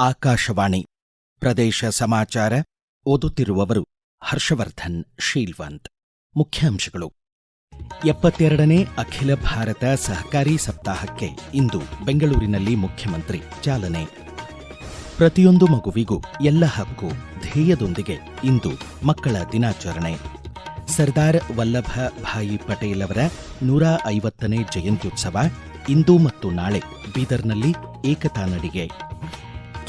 ಆಕಾಶವಾಣಿ. ಪ್ರದೇಶ ಸಮಾಚಾರ ಓದುತ್ತಿರುವವರು ಹರ್ಷವರ್ಧನ್, ಶೀಲ್ವಂತ್. ಮುಖ್ಯಾಂಶಗಳು. ಎಪ್ಪತ್ತೆರಡನೇ ಅಖಿಲ ಭಾರತ ಸಹಕಾರಿ ಸಪ್ತಾಹಕ್ಕೆ ಇಂದು ಬೆಂಗಳೂರಿನಲ್ಲಿ ಮುಖ್ಯಮಂತ್ರಿ ಚಾಲನೆ. ಪ್ರತಿಯೊಂದು ಮಗುವಿಗೂ ಎಲ್ಲ ಹಕ್ಕು ಧ್ಯೇಯದೊಂದಿಗೆ ಇಂದು ಮಕ್ಕಳ ದಿನಾಚರಣೆ. ಸರ್ದಾರ್ ವಲ್ಲಭ ಭಾಯಿ ಪಟೇಲ್ ಅವರ ನೂರ ಐವತ್ತನೇ ಜಯಂತ್ಯುತ್ಸವ ಇಂದು ಮತ್ತು ನಾಳೆ ಬೀದರ್ನಲ್ಲಿ ಏಕತಾ ನಡಿಗೆ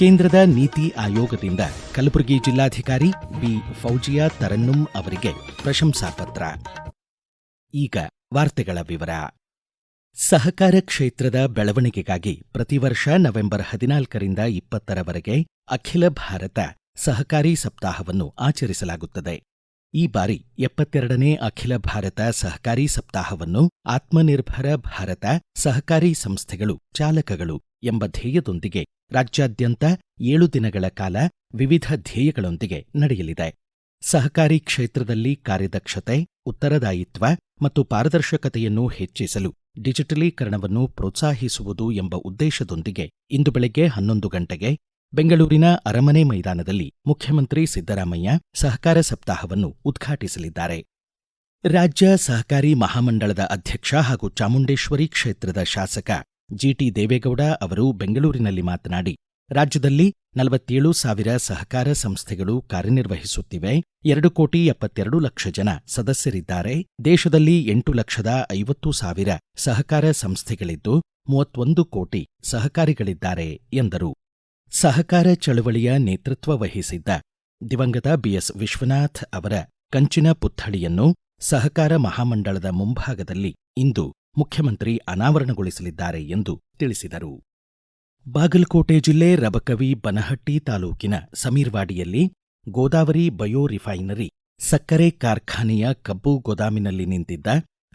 ಕೇಂದ್ರದ ನೀತಿ ಆಯೋಗದಿಂದ ಕಲಬುರಗಿ ಜಿಲ್ಲಾಧಿಕಾರಿ ಬಿ. ಫೌಜಿಯಾ ತರನ್ನುಂ ಅವರಿಗೆ ಪ್ರಶಂಸಾ ಪತ್ರ. ಈಗ ವಾರ್ತೆಗಳ ವಿವರ. ಸಹಕಾರ ಕ್ಷೇತ್ರದ ಬೆಳವಣಿಗೆಗಾಗಿ ಪ್ರತಿ ವರ್ಷ ನವೆಂಬರ್ ಹದಿನಾಲ್ಕರಿಂದ ಇಪ್ಪತ್ತರವರೆಗೆ ಅಖಿಲ ಭಾರತ ಸಹಕಾರಿ ಸಪ್ತಾಹವನ್ನು ಆಚರಿಸಲಾಗುತ್ತದೆ. ಈ ಬಾರಿ ಎಪ್ಪತ್ತೆರಡನೇ ಅಖಿಲ ಭಾರತ ಸಹಕಾರಿ ಸಪ್ತಾಹವನ್ನು ಆತ್ಮನಿರ್ಭರ ಭಾರತ ಸಹಕಾರಿ ಸಂಸ್ಥೆಗಳು ಚಾಲಕಗಳು ಎಂಬ ಧ್ಯೇಯದೊಂದಿಗೆ ರಾಜ್ಯಾದ್ಯಂತ ಏಳು ದಿನಗಳ ಕಾಲ ವಿವಿಧ ಧ್ಯೇಯಗಳೊಂದಿಗೆ ನಡೆಯಲಿದೆ. ಸಹಕಾರಿ ಕ್ಷೇತ್ರದಲ್ಲಿ ಕಾರ್ಯದಕ್ಷತೆ, ಉತ್ತರದಾಯಿತ್ವ ಮತ್ತು ಪಾರದರ್ಶಕತೆಯನ್ನು ಹೆಚ್ಚಿಸಲು ಡಿಜಿಟಲೀಕರಣವನ್ನು ಪ್ರೋತ್ಸಾಹಿಸುವುದು ಎಂಬ ಉದ್ದೇಶದೊಂದಿಗೆ ಇಂದು ಬೆಳಗ್ಗೆ ಹನ್ನೊಂದು ಗಂಟೆಗೆ ಬೆಂಗಳೂರಿನ ಅರಮನೆ ಮೈದಾನದಲ್ಲಿ ಮುಖ್ಯಮಂತ್ರಿ ಸಿದ್ದರಾಮಯ್ಯ ಸಹಕಾರ ಸಪ್ತಾಹವನ್ನು ಉದ್ಘಾಟಿಸಲಿದ್ದಾರೆ. ರಾಜ್ಯ ಸಹಕಾರಿ ಮಹಾಮಂಡಳದ ಅಧ್ಯಕ್ಷ ಹಾಗೂ ಚಾಮುಂಡೇಶ್ವರಿ ಕ್ಷೇತ್ರದ ಶಾಸಕ ಜಿಟಿ ದೇವೇಗೌಡ ಅವರು ಬೆಂಗಳೂರಿನಲ್ಲಿ ಮಾತನಾಡಿ, ರಾಜ್ಯದಲ್ಲಿ ನಲವತ್ತೇಳು ಸಾವಿರ ಸಹಕಾರ ಸಂಸ್ಥೆಗಳು ಕಾರ್ಯನಿರ್ವಹಿಸುತ್ತಿವೆ, ಎರಡು ಕೋಟಿ ಎಪ್ಪತ್ತೆರಡು ಲಕ್ಷ ಜನ ಸದಸ್ಯರಿದ್ದಾರೆ, ದೇಶದಲ್ಲಿ ಎಂಟು ಲಕ್ಷದ ಐವತ್ತು ಸಾವಿರ ಸಹಕಾರ ಸಂಸ್ಥೆಗಳಿದ್ದು, ಮೂವತ್ತೊಂದು ಕೋಟಿ ಸಹಕಾರಿಗಳಿದ್ದಾರೆ ಎಂದರು. ಸಹಕಾರ ಚಳವಳಿಯ ನೇತೃತ್ವ ವಹಿಸಿದ್ದ ದಿವಂಗತ ಬಿಎಸ್ ವಿಶ್ವನಾಥ್ ಅವರ ಕಂಚಿನ ಪುತ್ಥಳಿಯನ್ನು ಸಹಕಾರ ಮಹಾಮಂಡಳದ ಮುಂಭಾಗದಲ್ಲಿ ಇಂದು ಮುಖ್ಯಮಂತ್ರಿ ಅನಾವರಣಗೊಳಿಸಲಿದ್ದಾರೆ ಎಂದು ತಿಳಿಸಿದರು. ಬಾಗಲಕೋಟೆ ಜಿಲ್ಲೆ ರಬಕವಿ ಬನಹಟ್ಟಿ ತಾಲೂಕಿನ ಸಮೀರ್ವಾಡಿಯಲ್ಲಿ ಗೋದಾವರಿ ಬಯೋ ರಿಫೈನರಿ ಸಕ್ಕರೆ ಕಾರ್ಖಾನೆಯ ಕಬ್ಬು ಗೋದಾಮಿನಲ್ಲಿ ನಿಂತಿದ್ದ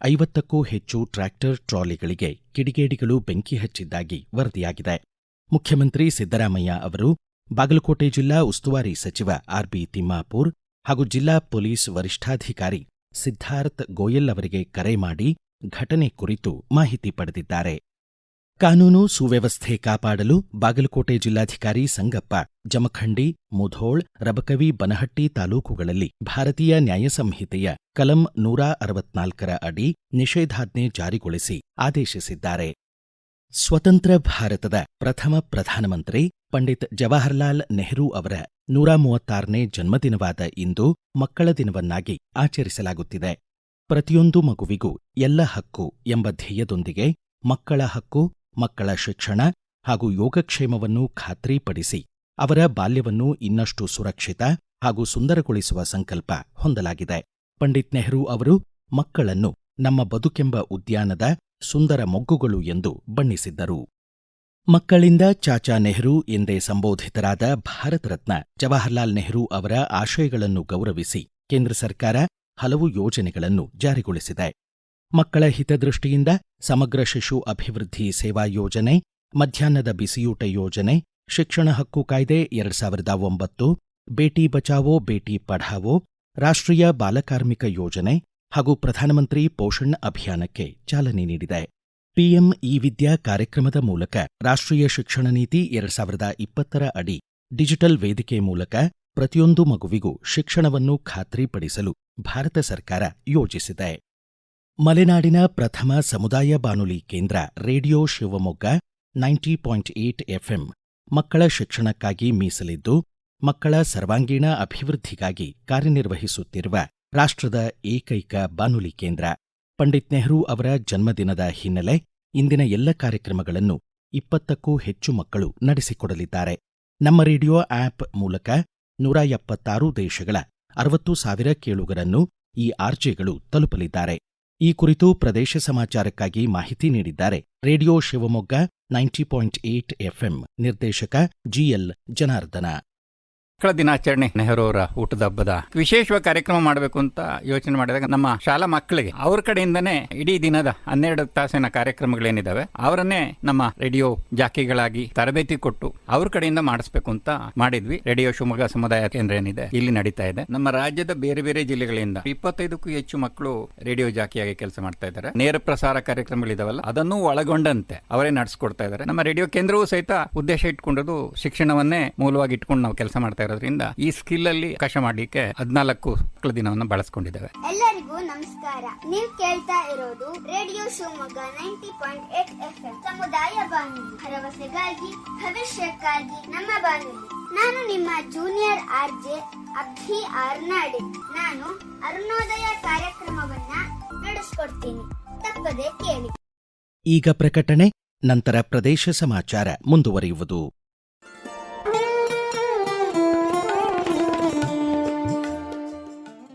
ಐವತ್ತಕ್ಕೂ ಹೆಚ್ಚು ಟ್ರ್ಯಾಕ್ಟರ್ ಟ್ರಾಲಿಗಳಿಗೆ ಕಿಡಿಗೇಡಿಗಳು ಬೆಂಕಿ ಹಚ್ಚಿದ್ದಾಗಿ ವರದಿಯಾಗಿದೆ. ಮುಖ್ಯಮಂತ್ರಿ ಸಿದ್ದರಾಮಯ್ಯ ಅವರು ಬಾಗಲಕೋಟೆ ಜಿಲ್ಲಾ ಉಸ್ತುವಾರಿ ಸಚಿವ ಆರ್ಬಿ ತಿಮ್ಮಾಪೂರ್ ಹಾಗೂ ಜಿಲ್ಲಾ ಪೊಲೀಸ್ ವರಿಷ್ಠಾಧಿಕಾರಿ ಸಿದ್ಧಾರ್ಥ್ ಗೋಯಲ್ ಅವರಿಗೆ ಕರೆ ಮಾಡಿ ಘಟನೆ ಕುರಿತು ಮಾಹಿತಿ ಪಡೆದಿದ್ದಾರೆ. ಕಾನೂನು ಸುವ್ಯವಸ್ಥೆ ಕಾಪಾಡಲು ಬಾಗಲಕೋಟೆ ಜಿಲ್ಲಾಧಿಕಾರಿ ಸಂಗಪ್ಪ, ಜಮಖಂಡಿ, ಮುಧೋಳ್, ರಬಕವಿ, ಬನಹಟ್ಟಿ ತಾಲೂಕುಗಳಲ್ಲಿ ಭಾರತೀಯ ನ್ಯಾಯ ಸಂಹಿತೆಯ ಕಲಂ ನೂರ ಅರವತ್ನಾಲ್ಕರ ಅಡಿ ನಿಷೇಧಾಜ್ಞೆ ಜಾರಿಗೊಳಿಸಿ ಆದೇಶಿಸಿದ್ದಾರೆ. ಸ್ವತಂತ್ರ ಭಾರತದ ಪ್ರಥಮ ಪ್ರಧಾನಮಂತ್ರಿ ಪಂಡಿತ್ ಜವಾಹರ್ಲಾಲ್ ನೆಹರು ಅವರ ನೂರ ಮೂವತ್ತಾರನೇ ಜನ್ಮದಿನವಾದ ಇಂದು ಮಕ್ಕಳ ದಿನವನ್ನಾಗಿ ಆಚರಿಸಲಾಗುತ್ತಿದೆ. ಪ್ರತಿಯೊಂದು ಮಗುವಿಗೂ ಎಲ್ಲ ಹಕ್ಕು ಎಂಬ ಧ್ಯೇಯದೊಂದಿಗೆ ಮಕ್ಕಳ ಹಕ್ಕು, ಮಕ್ಕಳ ಶಿಕ್ಷಣ ಹಾಗೂ ಯೋಗಕ್ಷೇಮವನ್ನು ಖಾತ್ರಿಪಡಿಸಿ ಅವರ ಬಾಲ್ಯವನ್ನು ಇನ್ನಷ್ಟು ಸುರಕ್ಷಿತ ಹಾಗೂ ಸುಂದರಗೊಳಿಸುವ ಸಂಕಲ್ಪ ಹೊಂದಲಾಗಿದೆ. ಪಂಡಿತ್ ನೆಹರು ಅವರು, ಮಕ್ಕಳನ್ನು ನಮ್ಮ ಬದುಕೆಂಬ ಉದ್ಯಾನದ ಸುಂದರ ಮೊಗ್ಗುಗಳು ಎಂದು ಬಣ್ಣಿಸಿದ್ದರು. ಮಕ್ಕಳಿಂದ ಚಾಚಾ ನೆಹರು ಎಂದೇ ಸಂಬೋಧಿತರಾದ ಭಾರತ ರತ್ನ ಜವಾಹರ್ಲಾಲ್ ನೆಹರು ಅವರ ಆಶಯಗಳನ್ನು ಗೌರವಿಸಿ ಕೇಂದ್ರ ಸರ್ಕಾರ ಹಲವು ಯೋಜನೆಗಳನ್ನು ಜಾರಿಗೊಳಿಸಿದೆ. ಮಕ್ಕಳ ಹಿತದೃಷ್ಟಿಯಿಂದ ಸಮಗ್ರ ಶಿಶು ಅಭಿವೃದ್ಧಿ ಸೇವಾ ಯೋಜನೆ, ಮಧ್ಯಾಹ್ನದ ಬಿಸಿಯೂಟ ಯೋಜನೆ, ಶಿಕ್ಷಣ ಹಕ್ಕು ಕಾಯ್ದೆ ಎರಡ್ ಸಾವಿರದ ಒಂಬತ್ತು, ಬೇಟಿ ಬಚಾವೋ, ಬೇಟಿ ಪಢಾವೋ, ರಾಷ್ಟ್ರೀಯ ಬಾಲಕಾರ್ಮಿಕ ಯೋಜನೆ ಹಾಗೂ ಪ್ರಧಾನಮಂತ್ರಿ ಪೋಷಣ್ ಅಭಿಯಾನಕ್ಕೆ ಚಾಲನೆ ನೀಡಿದೆ. ಪಿಎಂ ಇ ವಿದ್ಯಾ ಕಾರ್ಯಕ್ರಮದ ಮೂಲಕ ರಾಷ್ಟ್ರೀಯ ಶಿಕ್ಷಣ ನೀತಿ ಎರಡ್ ಸಾವಿರದ ಇಪ್ಪತ್ತರ ಅಡಿ ಡಿಜಿಟಲ್ ವೇದಿಕೆ ಮೂಲಕ ಪ್ರತಿಯೊಂದು ಮಗುವಿಗೂ ಶಿಕ್ಷಣವನ್ನು ಖಾತ್ರಿಪಡಿಸಲು ಭಾರತ ಸರ್ಕಾರ ಯೋಜಿಸಿದೆ. ಮಲೆನಾಡಿನ ಪ್ರಥಮ ಸಮುದಾಯ ಬಾನುಲಿ ಕೇಂದ್ರ radio Shivamogga ninety point eight FM ಮಕ್ಕಳ ಶಿಕ್ಷಣಕ್ಕಾಗಿ ಮೀಸಲಿದ್ದು, ಮಕ್ಕಳ ಸರ್ವಾಂಗೀಣ ಅಭಿವೃದ್ಧಿಗಾಗಿ ಕಾರ್ಯನಿರ್ವಹಿಸುತ್ತಿರುವ ರಾಷ್ಟ್ರದ ಏಕೈಕ ಬಾನುಲಿ ಕೇಂದ್ರ. ಪಂಡಿತ್ ನೆಹರೂ ಅವರ ಜನ್ಮದಿನದ ಹಿನ್ನೆಲೆ ಇಂದಿನ ಎಲ್ಲ ಕಾರ್ಯಕ್ರಮಗಳನ್ನು ಇಪ್ಪತ್ತಕ್ಕೂ ಹೆಚ್ಚು ಮಕ್ಕಳು ನಡೆಸಿಕೊಡಲಿದ್ದಾರೆ. ನಮ್ಮ ರೇಡಿಯೋ ಆಪ್ ಮೂಲಕ ನೂರ ಎಪ್ಪತ್ತಾರು ದೇಶಗಳ ಅರವತ್ತು ಸಾವಿರ ಕೇಳುಗರನ್ನು ಈ ಆರ್ಜೆಗಳು ತಲುಪಲಿದ್ದಾರೆ. ಈ ಕುರಿತು ಪ್ರದೇಶ ಸಮಾಚಾರಕ್ಕಾಗಿ ಮಾಹಿತಿ ನೀಡಿದ್ದಾರೆ radio Shivamogga ninety point eight FM ನಿರ್ದೇಶಕ ಜಿಎಲ್ ಜನಾರ್ದನ. ಮಕ್ಕಳ ದಿನಾಚರಣೆ ನೆಹರು ಅವರ ಊಟದ ಹಬ್ಬದ ವಿಶೇಷವಾಗಿ ಕಾರ್ಯಕ್ರಮ ಮಾಡಬೇಕು ಅಂತ ಯೋಚನೆ ಮಾಡಿದಾಗ ನಮ್ಮ ಶಾಲಾ ಮಕ್ಕಳಿಗೆ ಅವ್ರ ಕಡೆಯಿಂದನೇ ಇಡೀ ದಿನದ ಹನ್ನೆರಡು ತಾಸಿನ ಕಾರ್ಯಕ್ರಮಗಳೇನಿದಾವೆ, ಅವರನ್ನೇ ನಮ್ಮ ರೇಡಿಯೋ ಜಾಕಿಗಳಾಗಿ ತರಬೇತಿ ಕೊಟ್ಟು ಅವ್ರ ಕಡೆಯಿಂದ ಮಾಡಿಸ್ಬೇಕು ಅಂತ ಮಾಡಿದ್ವಿ. ರೇಡಿಯೋ ಶಿವಮೊಗ್ಗ ಸಮುದಾಯ ಕೇಂದ್ರ ಏನಿದೆ, ಇಲ್ಲಿ ನಡೀತಾ ಇದೆ. ನಮ್ಮ ರಾಜ್ಯದ ಬೇರೆ ಬೇರೆ ಜಿಲ್ಲೆಗಳಿಂದ ಇಪ್ಪತ್ತೈದಕ್ಕೂ ಹೆಚ್ಚು ಮಕ್ಕಳು ರೇಡಿಯೋ ಜಾಕಿಯಾಗಿ ಕೆಲಸ ಮಾಡ್ತಾ ಇದ್ದಾರೆ. ನೇರ ಪ್ರಸಾರ ಕಾರ್ಯಕ್ರಮಗಳಿದಾವಲ್ಲ, ಅದನ್ನು ಒಳಗೊಂಡಂತೆ ಅವರೇ ನಡೆಸ್ಕೊಡ್ತಾ ಇದ್ದಾರೆ. ನಮ್ಮ ರೇಡಿಯೋ ಕೇಂದ್ರವೂ ಸಹಿತ ಉದ್ದೇಶ ಇಟ್ಕೊಂಡದು ಶಿಕ್ಷಣವನ್ನೇ ಮೂಲವಾಗಿ ಇಟ್ಕೊಂಡು ನಾವು ಕೆಲಸ ಮಾಡ್ತಾ ಇರೋದ್ರಿಂದ ಈ ಸ್ಕಿಲ್ ಅಲ್ಲಿ ಅವಕಾಶ ಮಾಡಲಿಕ್ಕೆ ಹದಿನಾಲ್ಕು ಮಕ್ಕಳ ದಿನವನ್ನು ಬಳಸ್ಕೊಂಡಿದ್ದೇವೆ. ಎಲ್ಲರಿಗೂ ನಮಸ್ಕಾರ. ನೀವು ಕೇಳ್ತಾ ಇರೋದು radio Shivamogga ninety point eight F M ಸಮುದಾಯ ಬಾನುಲಿ. ಭರವಸೆಗಾಗಿ ಭವಿಷ್ಯಕ್ಕಾಗಿ ನಮ್ಮ ಬಾನುಲಿ. ನಾನು ನಿಮ್ಮ junior R J Abhi Arnadi. ನಾನು ಅರುಣೋದಯ ಕಾರ್ಯಕ್ರಮವನ್ನ ನಡೆಸ್ಕೊಡ್ತೀನಿ. ತಪ್ಪದೆ ಕೇಳಿ. ಈಗ ಪ್ರಕಟಣೆ ನಂತರ ಪ್ರದೇಶ ಸಮಾಚಾರ ಮುಂದುವರಿಯುವುದು.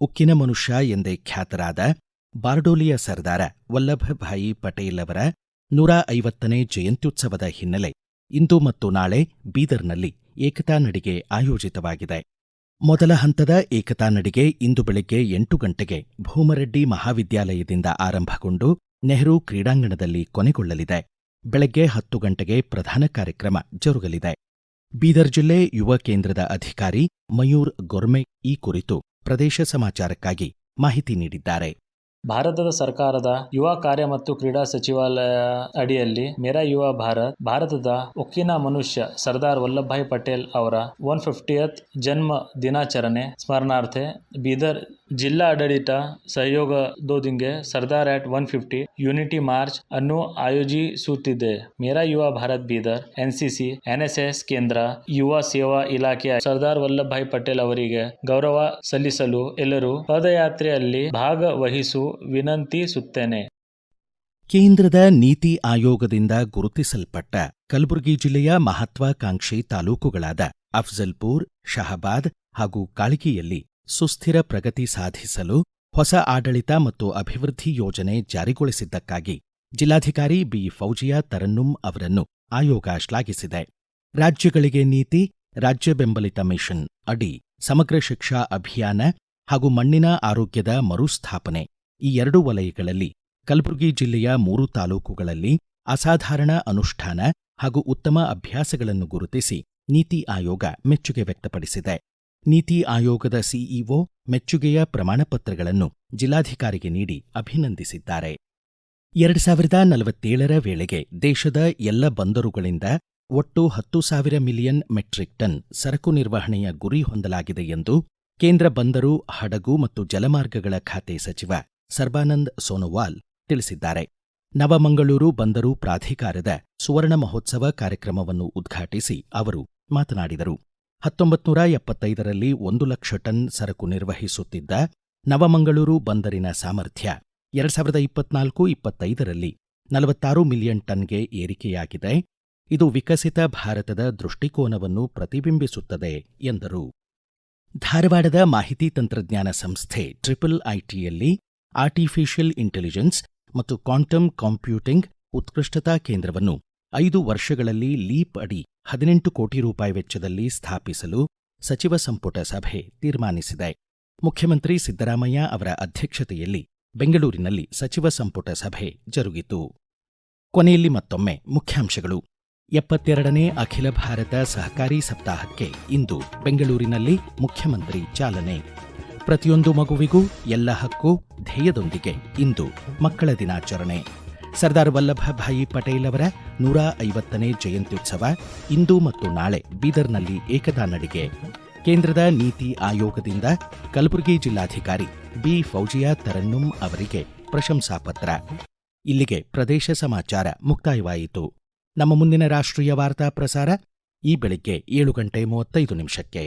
ಉಕ್ಕಿನ ಮನುಷ್ಯ ಎಂದೇ ಖ್ಯಾತರಾದ ಬಾರ್ಡೋಲಿಯ ಸರ್ದಾರ ವಲ್ಲಭಭಾಯಿ ಪಟೇಲ್ ಅವರ ನೂರ ಐವತ್ತನೇ ಜಯಂತ್ಯುತ್ಸವದ ಹಿನ್ನೆಲೆ ಇಂದು ಮತ್ತು ನಾಳೆ ಬೀದರ್ನಲ್ಲಿ ಏಕತಾ ನಡಿಗೆ ಆಯೋಜಿತವಾಗಿದೆ. ಮೊದಲ ಹಂತದ ಏಕತಾ ನಡಿಗೆ ಇಂದು ಬೆಳಗ್ಗೆ ಎಂಟು ಗಂಟೆಗೆ ಭೂಮರೆಡ್ಡಿ ಮಹಾವಿದ್ಯಾಲಯದಿಂದ ಆರಂಭಗೊಂಡು ನೆಹರು ಕ್ರೀಡಾಂಗಣದಲ್ಲಿ ಕೊನೆಗೊಳ್ಳಲಿದೆ. ಬೆಳಗ್ಗೆ ಹತ್ತು ಗಂಟೆಗೆ ಪ್ರಧಾನ ಕಾರ್ಯಕ್ರಮ ಜರುಗಲಿದೆ. ಬೀದರ್ ಜಿಲ್ಲೆ ಯುವ ಕೇಂದ್ರದ ಅಧಿಕಾರಿ ಮಯೂರ್ ಗೊರ್ಮೆ ಈ ಕುರಿತು ಪ್ರದೇಶ ಸಮಾಚಾರಕ್ಕಾಗಿ ಮಾಹಿತಿ ನೀಡಿದ್ದಾರೆ. ಭಾರತದ ಸರ್ಕಾರದ ಯುವ ಕಾರ್ಯ ಮತ್ತು ಕ್ರೀಡಾ ಸಚಿವಾಲಯ ಅಡಿಯಲ್ಲಿ ಮೇರಾ ಯುವ ಭಾರತ್, ಭಾರತದ ಉಕ್ಕಿನ ಮನುಷ್ಯ ಸರ್ದಾರ್ ವಲ್ಲಭಭಾಯಿ ಪಟೇಲ್ ಅವರ ಒನ್ ಫಿಫ್ಟಿಯತ್ ಜನ್ಮ ದಿನಾಚರಣೆ ಸ್ಮರಣಾರ್ಥ ಬೀದರ್ ಜಿಲ್ಲಾ ಆಡಳಿತ ಸಹಯೋಗದೊಂದಿಗೆ Sardar at one fifty, unity march ಅನ್ನು ಆಯೋಜಿಸುತ್ತಿದೆ. ಮೇರಾ ಯುವ ಭಾರತ್ ಬೀದರ್ ಎನ್ಸಿಸಿ ಎನ್ಎಸ್ಎಸ್ ಕೇಂದ್ರ, ಯುವ ಸೇವಾ ಇಲಾಖೆಯ ಸರ್ದಾರ್ ವಲ್ಲಭಭಾಯಿ ಪಟೇಲ್ ಅವರಿಗೆ ಗೌರವ ಸಲ್ಲಿಸಲು ಎಲ್ಲರೂ ಪದಯಾತ್ರೆಯಲ್ಲಿ ಭಾಗವಹಿಸು ವಿನಂತಿಸುತ್ತೇನೆ. ಕೇಂದ್ರದ ನೀತಿ ಆಯೋಗದಿಂದ ಗುರುತಿಸಲ್ಪಟ್ಟ ಕಲಬುರಗಿ ಜಿಲ್ಲೆಯ ಮಹತ್ವಾಕಾಂಕ್ಷಿ ತಾಲೂಕುಗಳಾದ ಅಫ್ಜಲ್ಪುರ್, ಶಹಬಾದ್ ಹಾಗೂ ಕಾಳಗಿಯಲ್ಲಿ ಸುಸ್ಥಿರ ಪ್ರಗತಿ ಸಾಧಿಸಲು ಹೊಸ ಆಡಳಿತ ಮತ್ತು ಅಭಿವೃದ್ಧಿ ಯೋಜನೆ ಜಾರಿಗೊಳಿಸಿದ್ದಕ್ಕಾಗಿ ಜಿಲ್ಲಾಧಿಕಾರಿ ಬಿ. ಫೌಜಿಯಾ ತರನ್ನುಂ ಅವರನ್ನು ಆಯೋಗ ಶ್ಲಾಘಿಸಿದೆ. ರಾಜ್ಯಗಳಿಗೆ ನೀತಿ, ರಾಜ್ಯ ಬೆಂಬಲಿತ ಮಿಷನ್ ಅಡಿ ಸಮಗ್ರ ಶಿಕ್ಷಾ ಅಭಿಯಾನ ಹಾಗೂ ಮಣ್ಣಿನ ಆರೋಗ್ಯದ ಮರುಸ್ಥಾಪನೆ ಈ ಎರಡು ವಲಯಗಳಲ್ಲಿ ಕಲಬುರಗಿ ಜಿಲ್ಲೆಯ ಮೂರು ತಾಲೂಕುಗಳಲ್ಲಿ ಅಸಾಧಾರಣ ಅನುಷ್ಠಾನ ಹಾಗೂ ಉತ್ತಮ ಅಭ್ಯಾಸಗಳನ್ನು ಗುರುತಿಸಿ ನೀತಿ ಆಯೋಗ ಮೆಚ್ಚುಗೆ ವ್ಯಕ್ತಪಡಿಸಿದೆ. ನೀತಿ ಆಯೋಗದ ಸಿಇಒ ಮೆಚ್ಚುಗೆಯ ಪ್ರಮಾಣಪತ್ರಗಳನ್ನು ಜಿಲ್ಲಾಧಿಕಾರಿಗೆ ನೀಡಿ ಅಭಿನಂದಿಸಿದ್ದಾರೆ. ಎರಡು ಸಾವಿರದ ನಲವತ್ತೇಳರ ವೇಳೆಗೆ ದೇಶದ ಎಲ್ಲ ಬಂದರುಗಳಿಂದ ಒಟ್ಟು ಹತ್ತು ಸಾವಿರ ಮಿಲಿಯನ್ ಮೆಟ್ರಿಕ್ ಟನ್ ಸರಕು ನಿರ್ವಹಣೆಯ ಗುರಿ ಹೊಂದಲಾಗಿದೆ ಎಂದು ಕೇಂದ್ರ ಬಂದರು, ಹಡಗು ಮತ್ತು ಜಲಮಾರ್ಗಗಳ ಖಾತೆ ಸಚಿವ ಸರ್ಬಾನಂದ್ ಸೋನೋವಾಲ್ ತಿಳಿಸಿದ್ದಾರೆ. ನವಮಂಗಳೂರು ಬಂದರು ಪ್ರಾಧಿಕಾರದ ಸುವರ್ಣ ಮಹೋತ್ಸವ ಕಾರ್ಯಕ್ರಮವನ್ನು ಉದ್ಘಾಟಿಸಿ ಅವರು ಮಾತನಾಡಿದರು. ಹತ್ತೊಂಬತ್ತು ನೂರ ಎಪ್ಪತ್ತೈದರಲ್ಲಿ ಒಂದು ಲಕ್ಷ ಟನ್ ಸರಕು ನಿರ್ವಹಿಸುತ್ತಿದ್ದ ನವಮಂಗಳೂರು ಬಂದರಿನ ಸಾಮರ್ಥ್ಯ ಎರಡ್ ಸಾವಿರದ ಇಪ್ಪತ್ನಾಲ್ಕು ಇಪ್ಪತ್ತೈದರಲ್ಲಿ ನಲವತ್ತಾರು ಮಿಲಿಯನ್ ಟನ್ಗೆ ಏರಿಕೆಯಾಗಿದೆ. ಇದು ವಿಕಸಿತ ಭಾರತದ ದೃಷ್ಟಿಕೋನವನ್ನು ಪ್ರತಿಬಿಂಬಿಸುತ್ತದೆ ಎಂದರು. ಧಾರವಾಡದ ಮಾಹಿತಿ ತಂತ್ರಜ್ಞಾನ ಸಂಸ್ಥೆ ಟ್ರಿಪಲ್ ಐಟಿಯಲ್ಲಿ ಆರ್ಟಿಫಿಷಿಯಲ್ ಇಂಟೆಲಿಜೆನ್ಸ್ ಮತ್ತು ಕ್ವಾಂಟಮ್ ಕಾಂಪ್ಯೂಟಿಂಗ್ ಉತ್ಕೃಷ್ಟತಾ ಕೇಂದ್ರವನ್ನು ಐದು ವರ್ಷಗಳಲ್ಲಿ ಲೀಪ್ ಅಡಿ ಹದಿನೆಂಟು ಕೋಟಿ ರೂಪಾಯಿ ವೆಚ್ಚದಲ್ಲಿ ಸ್ಥಾಪಿಸಲು ಸಚಿವ ಸಂಪುಟ ಸಭೆ ತೀರ್ಮಾನಿಸಿದೆ. ಮುಖ್ಯಮಂತ್ರಿ ಸಿದ್ದರಾಮಯ್ಯ ಅವರ ಅಧ್ಯಕ್ಷತೆಯಲ್ಲಿ ಬೆಂಗಳೂರಿನಲ್ಲಿ ಸಚಿವ ಸಂಪುಟ ಸಭೆ ಜರುಗಿತು. ಕೊನೆಯಲ್ಲಿ ಮತ್ತೊಮ್ಮೆ ಮುಖ್ಯಾಂಶಗಳು. ಎಪ್ಪತ್ತೆರಡನೇ ಅಖಿಲ ಭಾರತ ಸಹಕಾರಿ ಸಪ್ತಾಹಕ್ಕೆ ಇಂದು ಬೆಂಗಳೂರಿನಲ್ಲಿ ಮುಖ್ಯಮಂತ್ರಿ ಚಾಲನೆ. ಪ್ರತಿಯೊಂದು ಮಗುವಿಗೂ ಎಲ್ಲ ಹಕ್ಕು, ಧ್ಯೇಯದೊಂದಿಗೆ ಇಂದು ಮಕ್ಕಳ ದಿನಾಚರಣೆ. ಸರ್ದಾರ್ ವಲ್ಲಭಭಾಯಿ ಪಟೇಲ್ ಅವರ ನೂರ ಐವತ್ತನೇ ಜಯಂತ್ಯುತ್ಸವ ಇಂದು ಮತ್ತು ನಾಳೆ ಬೀದರ್ನಲ್ಲಿ ಏಕತಾ ನಡಿಗೆ. ಕೇಂದ್ರದ ನೀತಿ ಆಯೋಗದಿಂದ ಕಲಬುರಗಿ ಜಿಲ್ಲಾಧಿಕಾರಿ ಬಿ ಫೌಜಿಯಾ ತರನ್ನುಂ ಅವರಿಗೆ ಪ್ರಶಂಸಾ ಪತ್ರ. ಇಲ್ಲಿಗೆ ಪ್ರದೇಶ ಸಮಾಚಾರ ಮುಕ್ತಾಯವಾಯಿತು. ನಮ್ಮ ಮುಂದಿನ ರಾಷ್ಟ್ರೀಯ ವಾರ್ತಾ ಪ್ರಸಾರ ಈ ಬೆಳಿಗ್ಗೆ ಏಳು ಗಂಟೆ ಮೂವತ್ತೈದು ನಿಮಿಷಕ್ಕೆ.